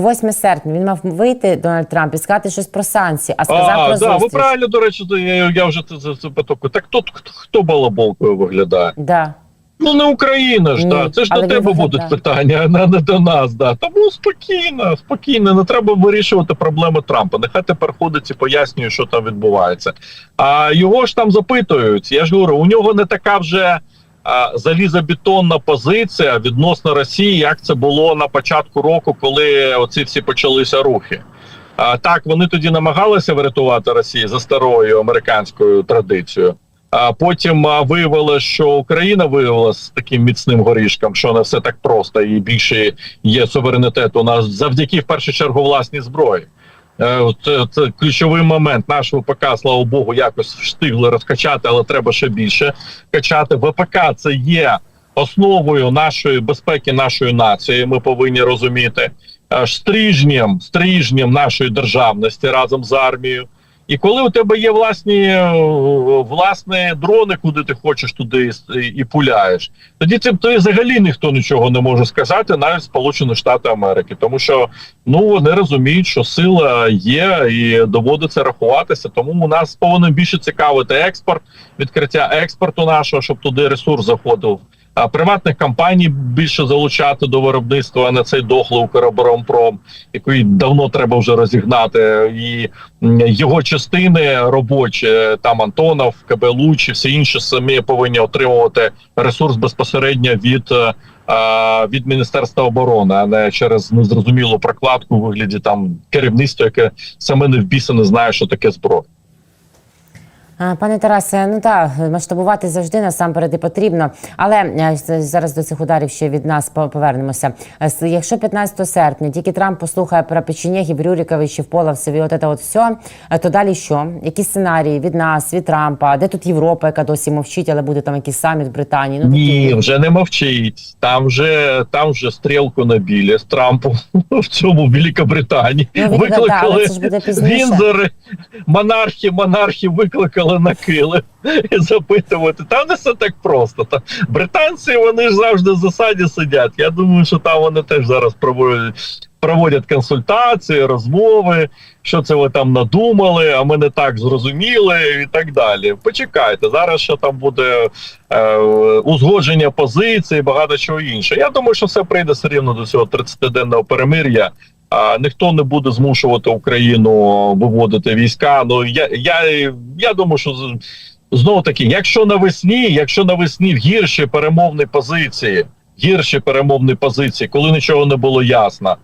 8 серпня він мав вийти Дональд Трамп і сказати щось про санкції, а сказав А, про да, ви правильно, до речі, я, я вже це, це, це потоку. Так хто, хто, хто балаболкою виглядає? Да. Ну не Україна ж, Ні, да. Це ж до тебе виглядає. будуть питання, а не, не до нас. Да. Тому спокійно, спокійно, не треба вирішувати проблеми Трампа. Нехай тепер ходить і пояснює, що там відбувається. А його ж там запитують. Я ж говорю, у нього не така вже залізобетонна позиція відносно Росії, як це було на початку року, коли оці всі почалися рухи. А, так, вони тоді намагалися врятувати Росію за старою американською традицією. А потім а, виявилося, що Україна виявилася таким міцним горішком, що не все так просто, і більше є суверенітет у нас завдяки в першу чергу власній зброї. Е, Це, це ключовий момент. Наш ВПК, слава Богу, якось встигли розкачати, але треба ще більше качати. ВПК це є основою нашої безпеки, нашої нації. Ми повинні розуміти Е, стрижнем, стрижнем нашої державності разом з армією. І коли у тебе є власні е, власні дрони, куди ти хочеш туди і, пуляєш, тоді це то взагалі ніхто нічого не може сказати, навіть Сполучені Штати Америки, тому що ну вони розуміють, що сила є і доводиться рахуватися. Тому у нас повинен більше цікавити експорт, відкриття експорту нашого, щоб туди ресурс заходив. Приватних компаній більше залучати до виробництва а не цей дохлий Укроборонпром, який давно треба вже розігнати, і його частини робочі, там Антонов, КБ Луч і всі інші самі повинні отримувати ресурс безпосередньо від. е, е, Від міністерства оборони, а не через незрозумілу прокладку у вигляді там керівництва, яке саме не в біса не знає, що таке зброя. Пане Тарасе, ну так, масштабувати завжди насамперед і потрібно. Але е, зараз до цих ударів ще від нас по- повернемося. Е, Якщо 15 серпня тільки Трамп послухає про печенєгів, Рюриковичів, Половців і от це от все, то далі що? Які сценарії від нас, від Трампа? Де тут Європа, яка досі мовчить, але буде там якийсь саміт в Британії? Ну Ні, такі- вже не мовчить. Там вже там вже стрілку набілі з Трампом в цьому Великобританії. Ну, да, викликали але це ж буде пізніше. Вінзори, монархи, монархи викликали на кили і запитувати. Там не все так просто. Там британці вони ж завжди в засаді сидять. Я думаю, що там вони теж зараз проводять. Проводять консультації, розмови, що це ви там надумали, а ми не так зрозуміли, і так далі. Почекайте, зараз ще там буде е, узгодження позицій, багато чого інше. Я думаю, що все прийде все рівно до цього 30-денного перемир'я. А ніхто не буде змушувати Україну виводити війська. Ну я я, я думаю, що знову таки, якщо навесні, якщо навесні в гірші перемовні позиції, гірші перемовні позиції, коли нічого не було ясно.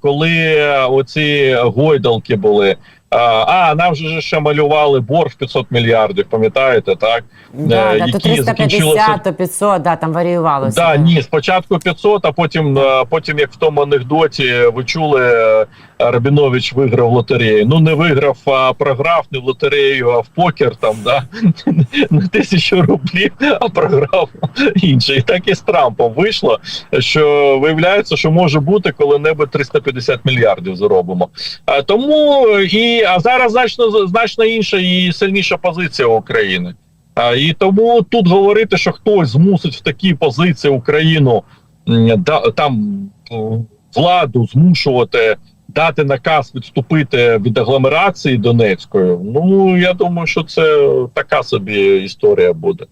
Коли оці гойдалки були, а, нам же ще малювали борг 500 мільярдів, пам'ятаєте, так? Да, Е, да, то які закінчилися- 350, то 500, да, там варіювалося. Да, ні, спочатку 500, а потім, е, потім як в тому анекдоті, ви чули, е, Рабінович виграв лотерею. Ну не виграв, а програв не в лотерею, а в покер там, да на тисячу рублів, а програв інше. І так і з Трампом вийшло, що виявляється, що може бути коли-небудь 350 мільярдів заробимо. Тому і а зараз значно значно інша і сильніша позиція України. А, і тому тут говорити, що хтось змусить в такій позиції Україну да, там владу змушувати дати наказ відступити від агломерації Донецької. Ну я думаю, що це така собі історія буде.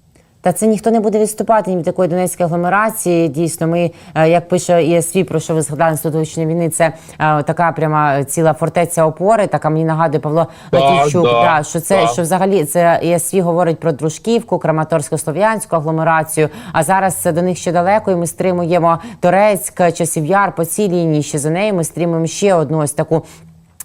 Та це ніхто не буде відступати ні від такої донецької агломерації. Дійсно, ми, е, як пише ЄСВ, про що ви згадали інститутичної війни, це е, така пряма ціла фортеця опори. Така мені нагадує Павло Так, Латівчук. да, да, що це так. що взагалі це ЄСВ говорить про Дружківку, Краматорсько-Слов'янську агломерацію. А зараз це до них ще далеко, і ми стримуємо Торецьк, Часів Яр по цій лінії. Ще за нею ми стримуємо ще одну ось таку.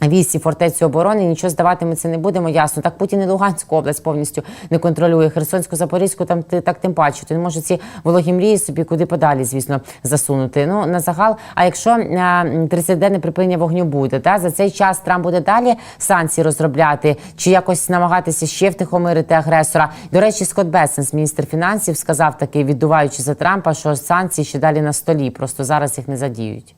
Вісі фортецю оборони нічого здавати ми це не будемо. Ясно, так Путін і Луганську область повністю не контролює. Херсонську, Запорізьку там так тим паче. Він може ці вологі мрії собі куди подалі, звісно, засунути. Ну на загал. А якщо 30-денне припинення вогню буде, та за цей час Трамп буде далі санкції розробляти чи якось намагатися ще втихомирити агресора. До речі, Скотт Бесенс, міністр фінансів, сказав таки, віддуваючи за Трампа, що санкції ще далі на столі, просто зараз їх не задіють.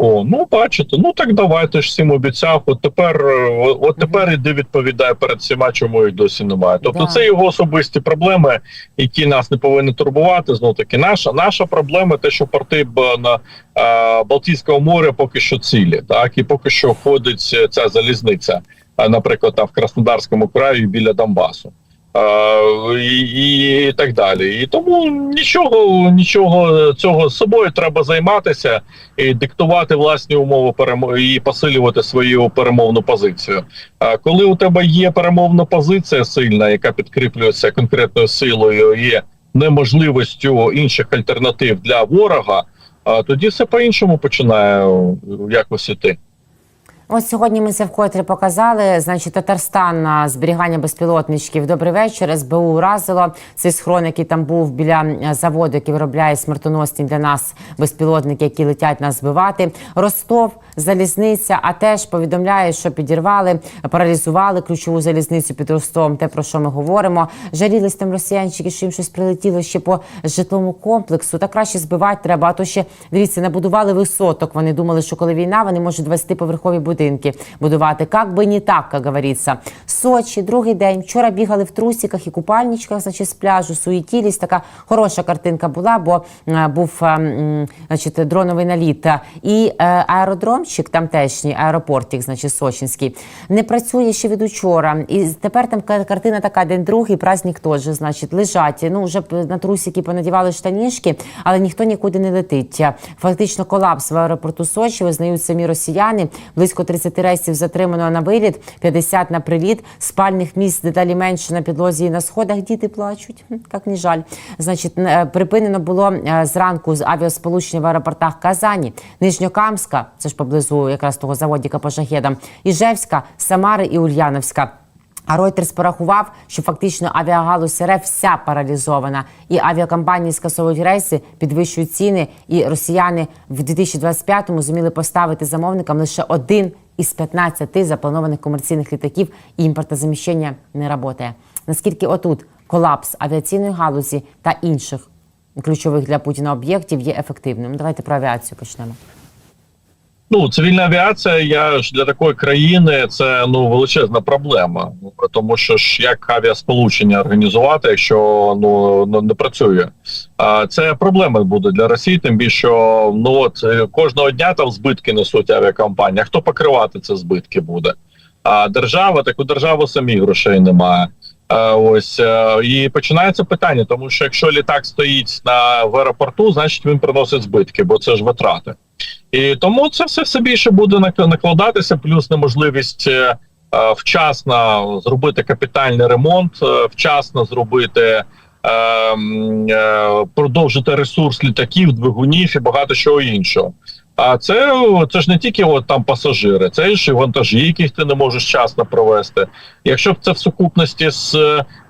О, ну бачите, ну так давайте ж всім обіцяв. От тепер, е, от тепер іди відповідає перед всіма, чому їх досі немає. Тобто це його особисті проблеми, які нас не повинні турбувати. Знов таки, наша наша проблема те, що порти на е, Балтійського моря поки що цілі, так і поки що ходить ця залізниця, е, наприклад, там в Краснодарському краї біля Донбасу. І, і так далі. І тому нічого, нічого цього з собою треба займатися і диктувати власні умови перемо... і посилювати свою перемовну позицію. А коли у тебе є перемовна позиція сильна, яка підкріплюється конкретною силою, є неможливістю інших альтернатив для ворога, тоді все по-іншому починає е, якось іти. Ось сьогодні ми це вкотре показали. Значить, Татарстан на зберігання безпілотничків. Добрий вечір. СБУ уразило цей схрон, який там був біля е, заводу, який виробляє смертоносні для нас безпілотники, які летять нас збивати. Ростов, залізниця, а теж повідомляє, що підірвали, паралізували ключову залізницю під Ростовом. Те про що ми говоримо. Жалілись там росіянчики, що їм щось прилетіло ще по житловому комплексу. Та краще збивати треба. А то ще дивіться, набудували висоток. Вони думали, що коли війна, вони можуть 20-поверхові будинки будувати. Как би не так, як говориться. Сочі, другий день. Вчора бігали в трусиках і купальничках, значить, з пляжу, суетілись. Така хороша картинка була, бо е, був е, м, значить, дроновий наліт. І е, аеродромчик тамтешній, аеропортик, значить, сочинський, не працює ще від учора. І тепер там картина така, день другий, праздник теж, значить, лежать. Ну, вже на трусики понадівали штанішки, але ніхто нікуди не летить. Фактично колапс в аеропорту Сочі визнають самі росіяни. Близько 30 рейсів затримано на виліт, 50 на приліт. Спальних місць деталі менше на підлозі і на сходах. Діти плачуть. Як не жаль. Значить, е, припинено було е, зранку з авіасполучення в аеропортах Казані, Нижньокамська, це ж поблизу якраз того заводіка по шахедам, Іжевська, Самари і Ульяновська. А Reuters порахував, що фактично авіагалузь РФ вся паралізована, і авіакомпанії скасовують рейси, підвищують ціни. І росіяни в 2025-му зуміли поставити замовникам лише один із 15 запланованих комерційних літаків, імпортозаміщення не працює. Наскільки отут колапс авіаційної галузі та інших ключових для Путіна об'єктів є ефективним? Давайте про авіацію почнемо. Ну, цивільна авіація, я ж для такої країни це ну величезна проблема. Тому що ж як авіасполучення організувати, якщо ну, ну не працює. А це проблема буде для Росії, тим більше що ну от е, кожного дня там збитки несуть авіакомпанії. А Хто покривати ці збитки буде? А держава, так у держави самі грошей немає. Ось е, і починається питання, тому що якщо літак стоїть на в аеропорту, значить він приносить збитки, бо це ж витрати. І тому це все все більше буде накладатися, плюс неможливість е, е, вчасно зробити капітальний ремонт, е, вчасно зробити. Продовжити ресурс літаків, двигунів і багато чого іншого. А це, це ж не тільки от там пасажири, це ж і вантажі, яких ти не можеш вчасно провести. Якщо б це в сукупності з,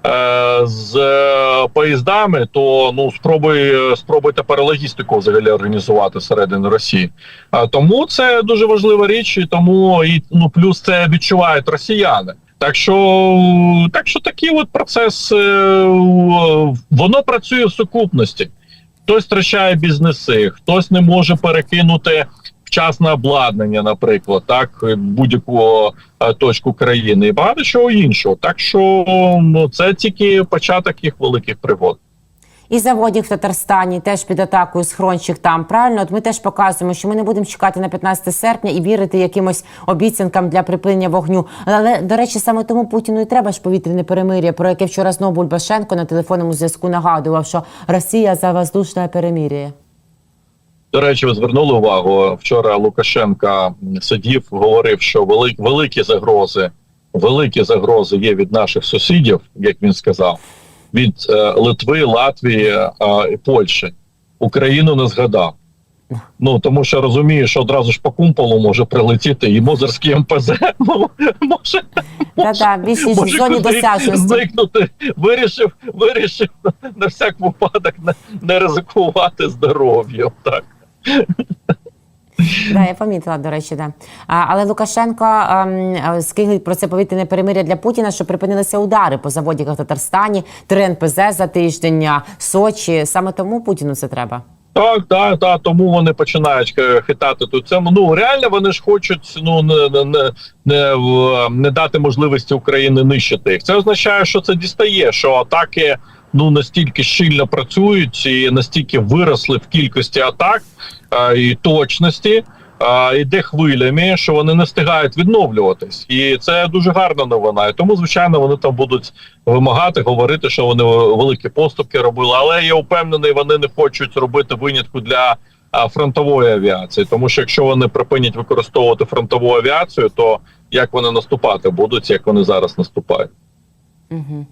е, з е, поїздами, то ну спробуй спробуй тепер логістику взагалі організувати всередині Росії. А тому це дуже важлива річ, і тому і ну плюс це відчувають росіяни. Так що так що такий от процес е, воно працює в сукупності. Хтось втрачає бізнеси, хтось не може перекинути вчасне обладнання, наприклад, так будь-яку е, точку країни і багато чого іншого. Так що ну це тільки початок їх великих пригод. І заводів в Татарстані теж під атакою схрончик там. Правильно, от ми теж показуємо, що ми не будемо чекати на 15 серпня і вірити якимось обіцянкам для припинення вогню. Але до речі, саме тому Путіну і треба ж повітряне перемир'я, про яке вчора знову Бульбашенко на телефонному зв'язку нагадував, що Росія за воздушне перемир'я. До речі, ви звернули увагу. Вчора Лукашенка сидів, говорив, що вели, великі загрози, великі загрози є від наших сусідів, як він сказав, від е, Литви, Латвії е, і Польщі. Україну не згадав. Ну тому що розуміє, що одразу ж по кумполу може прилетіти і Мозерський МПЗ може зоні досяжності. зникнути. Вирішив, вирішив на всяк випадок не, не ризикувати здоров'ям. Так. Да, я помітила, до речі, да. А, але Лукашенко ем, скиглить про це повітряне перемир'я для Путіна, що припинилися удари по заводіках в Татарстані, три НПЗ за тиждень, Сочі. Саме тому Путіну це треба. Так, так, так, тому вони починають е, хитати тут це. Ну реально вони ж хочуть ну не, не, не, не, дати можливості Україні нищити їх. Це означає, що це дістає, що атаки ну настільки щільно працюють і настільки виросли в кількості атак а, і точності. А, іде хвилями, що вони не встигають відновлюватись, і це дуже гарна новина. І тому, звичайно, вони там будуть вимагати, говорити, що вони великі поступки робили. Але я впевнений, вони не хочуть робити винятку для а, фронтової авіації. Тому що якщо вони припинять використовувати фронтову авіацію, то як вони наступати будуть, як вони зараз наступають. Угу.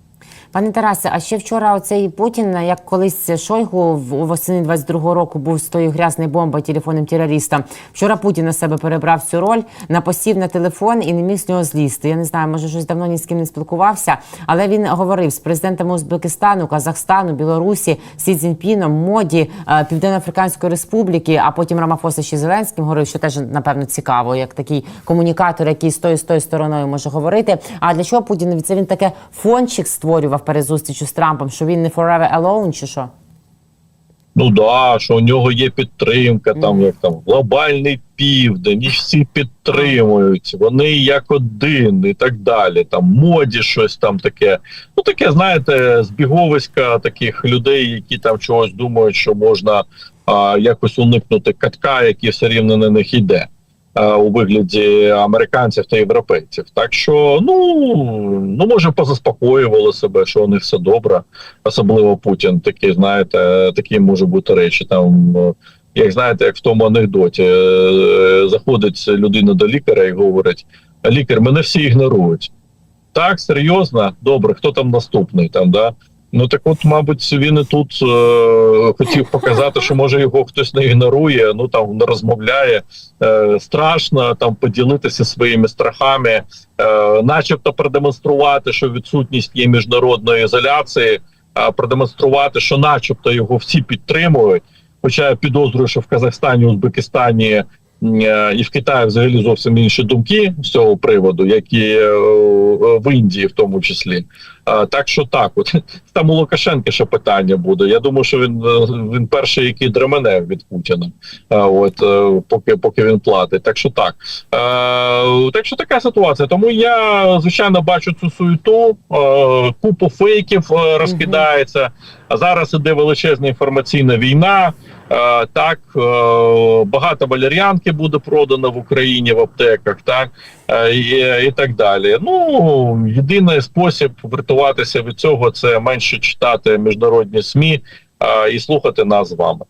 Пане Тарасе, а ще вчора оцей Путін, як колись Шойгу восени 22-го року був з тою грязною бомбою телефонним терористом. Вчора Путін на себе перебрав цю роль, напосів на телефон і не міг з нього злізти. Я не знаю, може щось давно ні з ким не спілкувався, але він говорив з президентами Узбекистану, Казахстану, Білорусі, Сі Цзіньпіном, Моді, е, Південно-Африканської Республіки, а потім Рамафоса ще Зеленським говорив, що теж напевно цікаво, як такий комунікатор, який з тою з тою стороною може говорити. А для чого Путін це він таке фончик створював перед зустрічю з Трампом, що він не forever alone, чи що? Ну да, що у нього є підтримка, там Мгм. як там глобальний південь, і всі підтримують, вони як один і так далі. Там моді щось там таке. Ну таке, знаєте, збіговиська таких людей, які там чогось думають, що можна а, якось уникнути катка, який все рівно на них йде. А, У вигляді американців та європейців, так що ну ну може позаспокоювали себе, що у них все добре, особливо Путін. Такі, знаєте, такі може бути речі. Там е, як знаєте, як в тому анекдоті е, заходить людина до лікаря і говорить: лікар, мене всі ігнорують. Так, серйозно, добре, хто там наступний там, да? Ну так от, мабуть, він і тут е, хотів показати, що може його хтось не ігнорує, ну там не розмовляє. Е, страшно там поділитися своїми страхами, е, начебто продемонструвати, що відсутність є міжнародної ізоляції, а продемонструвати, що, начебто, його всі підтримують. Хоча я підозрюю, що в Казахстані, Узбекистані е, і в Китаї взагалі зовсім інші думки з цього приводу, як і е, в Індії, в тому числі. Так що так, от там у Лукашенка ще питання буде. Я думаю, що він е, він перший, який дремене від Путіна. От е, поки поки він платить. Так що так. Е, так що така ситуація. Тому я звичайно бачу цю суету, е, купу фейків е, розкидається. А зараз іде величезна інформаційна війна. Е, так е, багато валер'янки буде продано в Україні в аптеках, так е, і, і так далі. Ну єдиний спосіб врятуватися від цього це менше читати міжнародні СМІ і слухати нас з вами.